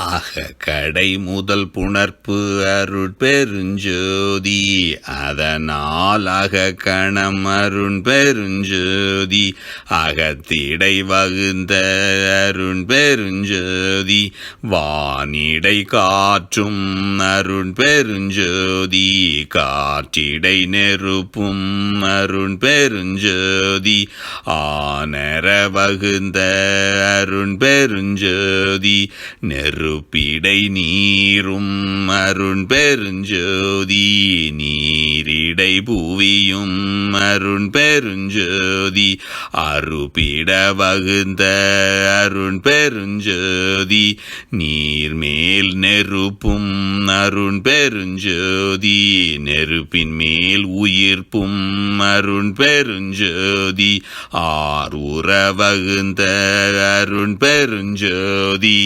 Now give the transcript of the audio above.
ஆக கடை முதல் புணர்ப்பு அருள் பெருஞ்சோதி. அதனால் அக கணம் அருண் பெருஞ்சோதி. அகத்திடை வகுந்த அருண் பெருஞ்சோதி. வானிடை காற்றும் அருண் பெருஞ்சோதி. காற்றிடை நெருப்பும் அருண் பெருஞ்சோதி. ஆனர வகுந்த அருண் பெருஞ்சோதி. நெருப்பிடை நீரும் அருண் பெருஞ்சோதி நீரிடை புவியும் அருண் பெருஞ்சோதி அருப்பிட வகுந்த அருண் பெருஞ்சோதி நீர்மேல் நெருப்பும் அருண் பெருஞ்சோதி நெருப்பின் மேல் உயிர்ப்பும் அருண் பெருஞ்சோதி ஆர் வகுந்த அருண் பெருஞ்சோதி.